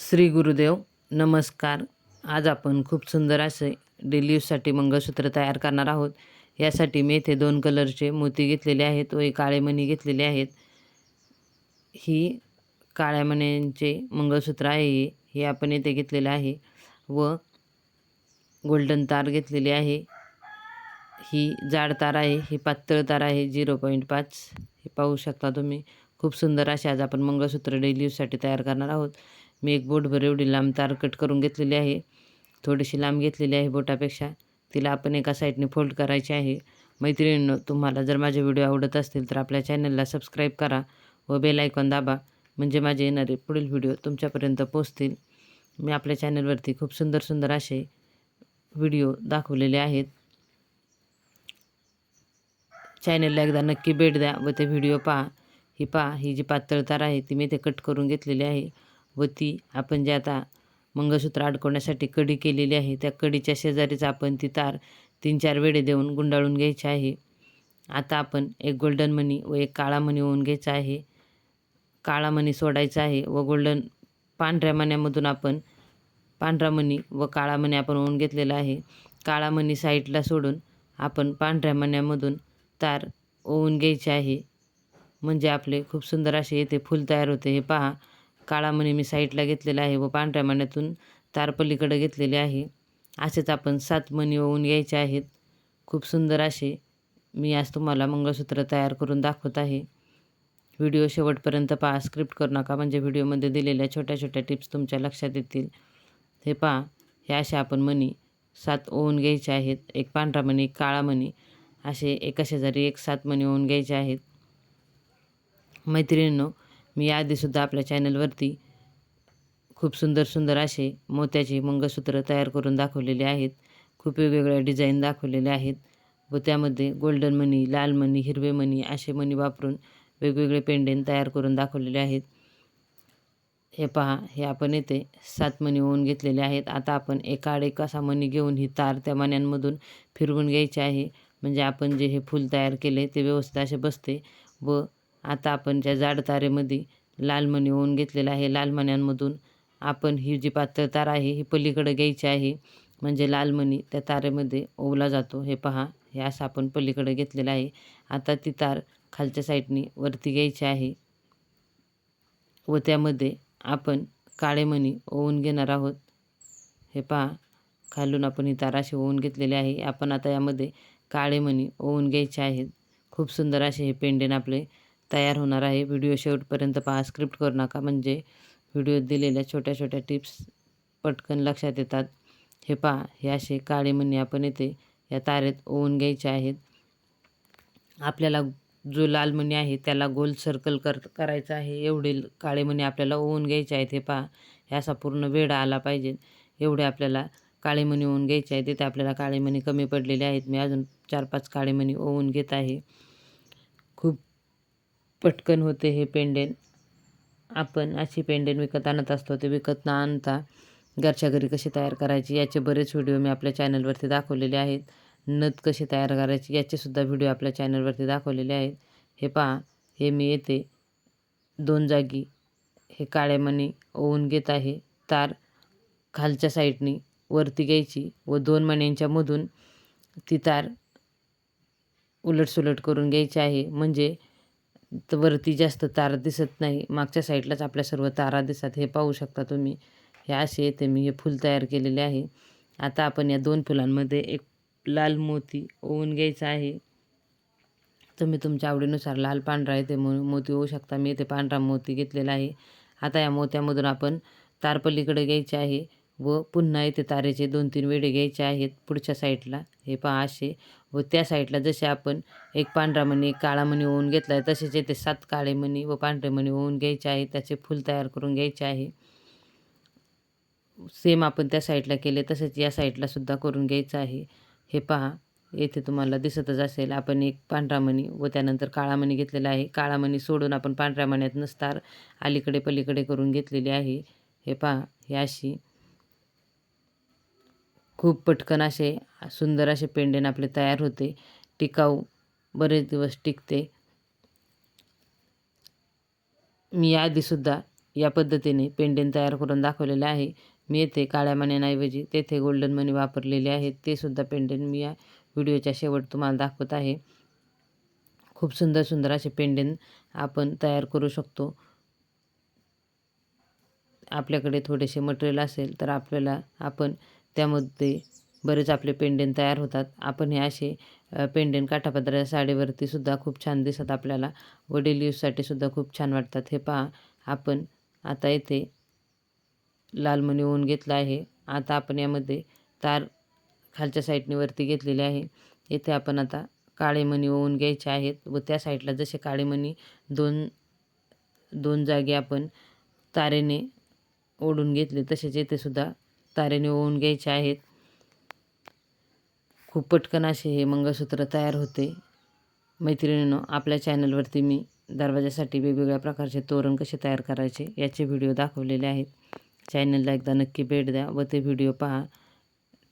श्री गुरुदेव नमस्कार. आज आपण खूप सुंदर असे डेली यूजसाठी मंगळसूत्र तयार करणार आहोत. यासाठी मी येथे दोन कलरचे मोती घेतलेले आहेत व काळे मणी घेतलेले आहेत. ही काळ्या मण्यांचे मंगळसूत्र आहे हे. आपण येथे घेतलेले आहे व गोल्डन तार घेतलेली आहे. ही जाड तार आहे ही पातळ तार आहे झिरो पॉईंट पाच. हे पाहू शकता तुम्ही. खूप सुंदर असे आज आपण मंगळसूत्र डेली यूजसाठी तयार करणार आहोत. मी एक बोटभर एवढी लांब तार कट करून घेतलेली आहे. थोडीशी लांब घेतलेली आहे बोटापेक्षा. तिला आपण एका साईडने फोल्ड करायची आहे. मैत्रिणींनो तुम्हाला जर माझे व्हिडिओ आवडत असतील तर आपल्या चॅनलला सबस्क्राईब करा व बेल आयकॉन दाबा म्हणजे माझे येणारे पुढील व्हिडिओ तुमच्यापर्यंत पोचतील मी आपल्या चॅनलवरती खूप सुंदर सुंदर असे व्हिडिओ दाखवलेले आहेत. चॅनलला एकदा नक्की भेट द्या व ते व्हिडिओ पहा. ही पहा ही जी पातळ तार आहे ती मी ते कट करून घेतलेली आहे. व ती आपण जे आता मंगळसूत्र अडकवण्यासाठी कडी केलेली आहे त्या कडीच्या शेजारीच आपण ती तार तीन चार वेळे देऊन गुंडाळून घ्यायची आहे. आता आपण एक गोल्डन मनी व एक काळा मनी होऊन घ्यायचा आहे. काळा मनी सोडायचा आहे व गोल्डन पांढऱ्या मण्यामधून आपण पांढरा मणी व काळा मणी आपण होऊन घेतलेला आहे. काळा मणी साईडला सोडून आपण पांढऱ्या मण्यामधून तार ओवून घ्यायचे आहे. म्हणजे आपले खूप सुंदर असे येथे फूल तयार होते. हे पहा काळा मणी मी साईडला घेतलेला आहे व पांढऱ्या मण्यातून तारपलीकडं घेतलेले आहे. असेच आपण सात मणी ओवून घ्यायचे आहेत. खूप सुंदर असे मी आज तुम्हाला मंगळसूत्र तयार करून दाखवत आहे. व्हिडिओ शेवटपर्यंत पहा. स्क्रिप्ट करू नका. म्हणजे व्हिडिओमध्ये दिलेल्या छोट्या छोट्या टिप्स तुमच्या लक्षात येतील. हे पहा. हे असे आपण मणी सात ओवून घ्यायचे आहेत. एक पांढरा मणी एक काळा मणी. असे एका शेजारी एक सात मणी ओवून घ्यायचे आहेत. मैत्रिणींनो मी आधीसुद्धा आपल्या चॅनलवरती खूप सुंदर सुंदर असे मोत्याचे मंगळसूत्र तयार करून दाखवलेले आहेत. खूप वेगवेगळ्या डिझाईन दाखवलेले आहेत व त्यामध्ये गोल्डन मनी लाल मनी हिरवे मनी असे मनी वापरून वेगवेगळे पेंडेन तयार करून दाखवलेले आहेत. हे पहा हे आपण येथे सात मणी होऊन घेतलेले आहेत. आता आपण एकाड एक असा मणी घेऊन ही तार त्या मण्यांमधून फिरवून घ्यायची आहे. म्हणजे आपण जे हे फूल तयार केले ते व्यवस्थित असे बसते व आता आपण ज्या जाड तारेमध्ये लालमणी होऊन घेतलेला आहे लालमण्यांमधून आपण ही जी पातळ तार आहे ही पलीकडे घ्यायची आहे म्हणजे लालमणी त्या तारेमध्ये ओवला जातो. हे पहा हे असं आपण पलीकडे घेतलेलं आहे. आता ती तार खालच्या साईडनी वरती घ्यायची आहे व त्यामध्ये आपण काळे मणी ओवून घेणार आहोत. हे पहा खालून आपण ही तार अशी ओवून घेतलेली आहे. आपण आता यामध्ये काळे मणी ओवून घ्यायचे आहेत. खूप सुंदर असे हे पेंडेन आपले तयार होणार आहे. व्हिडिओ शेवटपर्यंत पहा. स्क्रिप्ट करू नका. म्हणजे व्हिडिओत दिलेल्या छोट्या छोट्या टिप्स पटकन लक्षात येतात. हे पहा. हे असे काळे मणी आपण येथे या तारेत ओवून घ्यायचे आहेत. आपल्याला जो लाल मणी आहे त्याला गोल सर्कल कर करायचा आहे. एवढे काळे मणी आपल्याला ओवून घ्यायचे आहेत. हे पहा. हे असा पूर्ण वेढा आला पाहिजे. एवढे आपल्याला काळे मणी ओवून घ्यायचे आहे तिथे आपल्याला काळे मणी कमी पडलेले आहेत. मी अजून चार पाच काळे मणी ओवून घेत आहे. खूप पटकन होते हे पेंडेन आपण अशी पेंडेन विकत आणत असतो ते विकत न आणता घरच्या घरी कशी तयार करायची याचे बरेच व्हिडिओ मी आपल्या चॅनलवरती दाखवलेले आहेत. नथ कशी तयार करायची याचेसुद्धा व्हिडिओ आपल्या चॅनलवरती दाखवलेले आहेत. हे पहा हे मी येते. दोन जागी हे काळ्या मणी ओवून घेत आहे. तार खालच्या साईडनी वरती घ्यायची व दोन मण्यांच्या मधून ती तार उलटसुलट करून घ्यायची आहे. म्हणजे वरती जास्त तार दिसत नाही. मागच्या साईडलाच आपल्या सर्व तारा दिसतात. हे पाहू शकता तुम्ही. हे असे येते. मी हे फूल तयार केलेले आहे. आता आपण या दोन फुलांमध्ये एक लाल मोती ओवून घ्यायचा आहे. तुम्ही तुमच्या आवडीनुसार लाल पांढरा येते मो मोती होऊ शकता. मी इथे पांढरा मोती घेतलेला आहे. आता या मोत्यामधून आपण तारपल्लीकडे घ्यायचे आहे. व पुन्हा इथे तारेचे दोन तीन वेडे घ्यायचे आहेत पुढच्या साईडला. हे पहा असे. व त्या साईडला जसे आपण एक पांढरा मणी एक काळा मणी ओवून घेतला आहे तसेच येथे सात काळे मणी व पांढरे मणी ओवून घ्यायचे आहे. त्याचे फूल तयार करून घ्यायचे आहे. सेम आपण त्या साईडला केले तसेच या साईडला सुद्धा करून घ्यायचं आहे. हे पहा येथे तुम्हाला दिसतच असेल आपण एक पांढरा मणी व त्यानंतर काळा मणी घेतलेला आहे. काळा मणी सोडून आपण पांढऱ्या मण्यात नसतार अलीकडे पलीकडे करून घेतलेली आहे. हे पहा हे अशी खूप पटकन असे सुंदर असे पेंडेन आपले तयार होते. टिकाऊ बरेच दिवस टिकते. मी आधीसुद्धा या पद्धतीने पेंडेन तयार करून दाखवलेले आहे. मी येथे काळ्या मण्याऐवजी तेथे गोल्डन मनी वापरलेले आहेत. ते सुद्धा मी या व्हिडिओच्या शेवट तुम्हाला दाखवत आहे. खूप सुंदर सुंदर असे पेंडेन आपण तयार करू शकतो. आपल्याकडे थोडेसे मटेरियल असेल तर आपल्याला आपण त्यामध्ये बरेच आपले पेंडेंट तयार होतात. आपण हे असे पेंडेंट काठापदराच्या साडीवरती सुद्धा खूप छान दिसत आपल्याला व डेली यूजसाठी सुद्धा खूप छान वाटतात. हे पहा आपण आता येथे लाल मणी ओवून घेतला आहे. आता आपण यामध्ये तार खालच्या साईडने वरती घेतलेले आहे. येथे आपण आता काळे मणी ओवून घ्यायचे आहेत व त्या साईडला जसे काळे मणी दोन दोन जागी आपण तारेने ओढून घेतले तसेच येथे सुद्धा तारेने ओवून घ्यायचे आहेत. खूप पटकन असे हे मंगळसूत्र तयार होते. मैत्रिणींनो आपल्या चॅनलवरती मी दरवाजासाठी वेगवेगळ्या प्रकारचे तोरण कसे तयार करायचे याचे व्हिडिओ दाखवलेले आहेत. चॅनलला एकदा नक्की भेट द्या व ते व्हिडिओ पहा.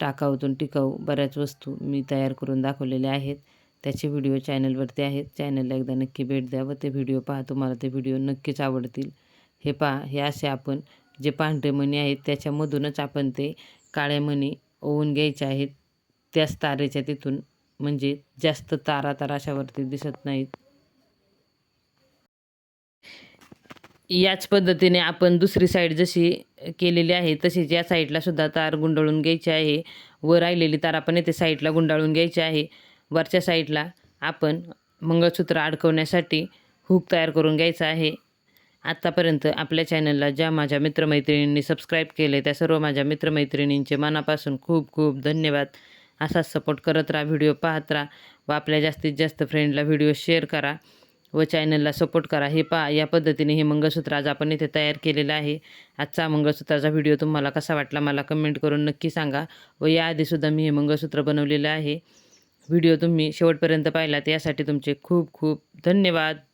टाकाऊतून टिकाऊ बऱ्याच वस्तू मी तयार करून दाखवलेल्या आहेत. त्याचे व्हिडिओ चॅनलवरती आहेत. चॅनलला एकदा नक्की भेट द्या व ते व्हिडिओ पहा. तुम्हाला ते व्हिडिओ नक्कीच आवडतील. हे पहा हे असे आपण जे पांढरे मणी आहेत त्याच्यामधूनच आपण ते काळे मणी ओवून घ्यायचे आहेत. त्याच तारेच्या तिथून म्हणजे जास्त तारा ताराशावरती दिसत नाहीत. याच पद्धतीने आपण दुसरी साईड जशी केलेली आहे तशीच या साईडला सुद्धा तार गुंडाळून घ्यायची आहे. व राहिलेली तार आपण येथे साईडला गुंडाळून घ्यायची आहे. वरच्या साईडला आपण मंगळसूत्र अडकवण्यासाठी हुक तयार करून घ्यायचा आहे. आत्तापर्यंत आपल्या चॅनलला ज्या माझ्या मित्रमैत्रिणींनी सबस्क्राईब केले त्या सर्व माझ्या मित्रमैत्रिणींचे मनापासून खूप खूप धन्यवाद. असाच सपोर्ट करत राहा व्हिडिओ पाहत राहा व आपल्या जास्तीत जास्त फ्रेंडला व्हिडिओ शेअर करा व चॅनलला सपोर्ट करा. हे पहा या पद्धतीने हे मंगळसूत्र आज आपण इथे तयार केलेलं आहे. आजचा मंगळसूत्राचा व्हिडिओ तुम्हाला कसा वाटला मला कमेंट करून नक्की सांगा व याआधीसुद्धा मी हे मंगळसूत्र बनवलेलं आहे. व्हिडिओ तुम्ही शेवटपर्यंत पाहिलात यासाठी तुमचे खूप खूप धन्यवाद.